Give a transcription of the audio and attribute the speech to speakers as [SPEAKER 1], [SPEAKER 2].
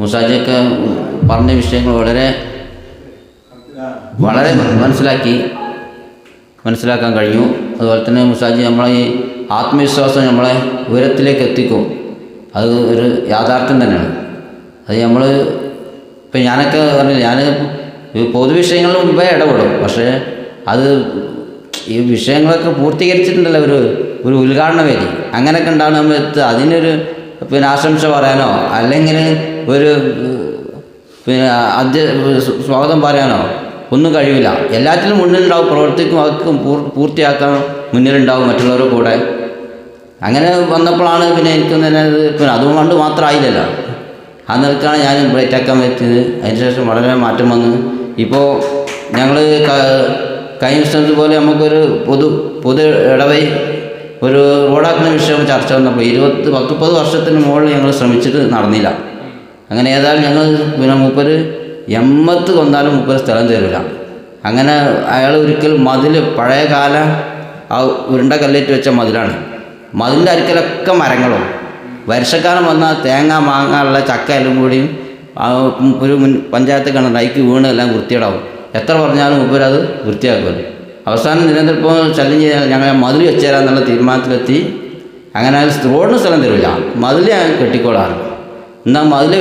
[SPEAKER 1] മുസാജിയൊക്കെ പറഞ്ഞ വിഷയങ്ങൾ വളരെ വളരെ മനസ്സിലാക്കി മനസ്സിലാക്കാൻ കഴിഞ്ഞു. അതുപോലെ തന്നെ മുസാജി നമ്മളെ ഈ ആത്മവിശ്വാസം നമ്മളെ ഉയരത്തിലേക്ക് എത്തിക്കും. അത് ഒരു യാഥാർത്ഥ്യം തന്നെയാണ്. അത് നമ്മൾ ഇപ്പം ഞാനൊക്കെ പറഞ്ഞില്ല ഞാൻ പൊതുവിഷയങ്ങളിൽ മുമ്പേ ഇടപെടും. പക്ഷേ അത് ഈ വിഷയങ്ങളൊക്കെ പൂർത്തീകരിച്ചിട്ടുണ്ടല്ലോ ഒരു ഒരു ഉദ്ഘാടന വേദി. അങ്ങനെയൊക്കെ സമയത്ത് അതിനൊരു പിന്നെ ആശംസ പറയാനോ? അല്ലെങ്കിൽ ഒരു പിന്നെ അധ്യ സ്വാഗതം പറയാനോ? ഒന്നും കഴിയില്ല എല്ലാത്തിനും മുന്നിലുണ്ടാവും പ്രവർത്തിക്കും അവർക്കും പൂർ പൂർത്തിയാക്കാൻ മുന്നിലുണ്ടാവും മറ്റുള്ളവരുടെ കൂടെ. അങ്ങനെ വന്നപ്പോഴാണ് പിന്നെ എനിക്ക് തന്നെ പിന്നെ അതുകൊണ്ട് മാത്രമായില്ലല്ലോ. ആ നിലക്കാണ് ഞാൻ ബ്രേറ്റാക്കാൻ പറ്റിയത്. അതിനുശേഷം വളരെ മാറ്റം വന്നു ഇപ്പോൾ ഞങ്ങൾ കഴിഞ്ഞ ദിവസം പോലെ നമുക്കൊരു പൊതു പൊതു ഇടവഴി ഒരു റോഡാക്കുന്ന വിഷയം ചർച്ച വന്നപ്പോൾ ഇരുപത് പത്തുപത് വർഷത്തിന് മുകളിൽ ഞങ്ങൾ ശ്രമിച്ചിട്ട് നടന്നില്ല. അങ്ങനെ ഏതായാലും ഞങ്ങൾ പിന്നെ മൂപ്പര് എമ്മത്ത് കൊന്നാലും മൂപ്പര് സ്ഥലം തരില്ല. അങ്ങനെ അയാൾ ഒരിക്കൽ മതിൽ പഴയ കാല ആ ഉരുണ്ട കല്ലേറ്റ് വെച്ച മതിലാണ്. മതിലിന്റെ അരിക്കലൊക്കെ മരങ്ങളും. വർഷക്കാലം വന്നാൽ തേങ്ങ മാങ്ങ ഉള്ള ചക്ക എല്ലാം കൂടിയും ഒരു മുൻ പഞ്ചായത്ത് കണ്ട നൈക്ക് വീണ് എല്ലാം വൃത്തിയിടാവും എത്ര പറഞ്ഞാലും മൂപ്പരത് വൃത്തിയാക്കുമല്ലോ. അവസാനം നിരന്തരം ഇപ്പോൾ ശല്യം ചെയ്യാൻ ഞങ്ങൾ മതിൽ വെച്ചേരാന്നുള്ള തീരുമാനത്തിലെത്തി. അങ്ങനെ റോഡിന് സ്ഥലം തരില്ല. മതിൽ ഞാൻ കെട്ടിക്കോളാറ് എന്നാൽ മതിൽ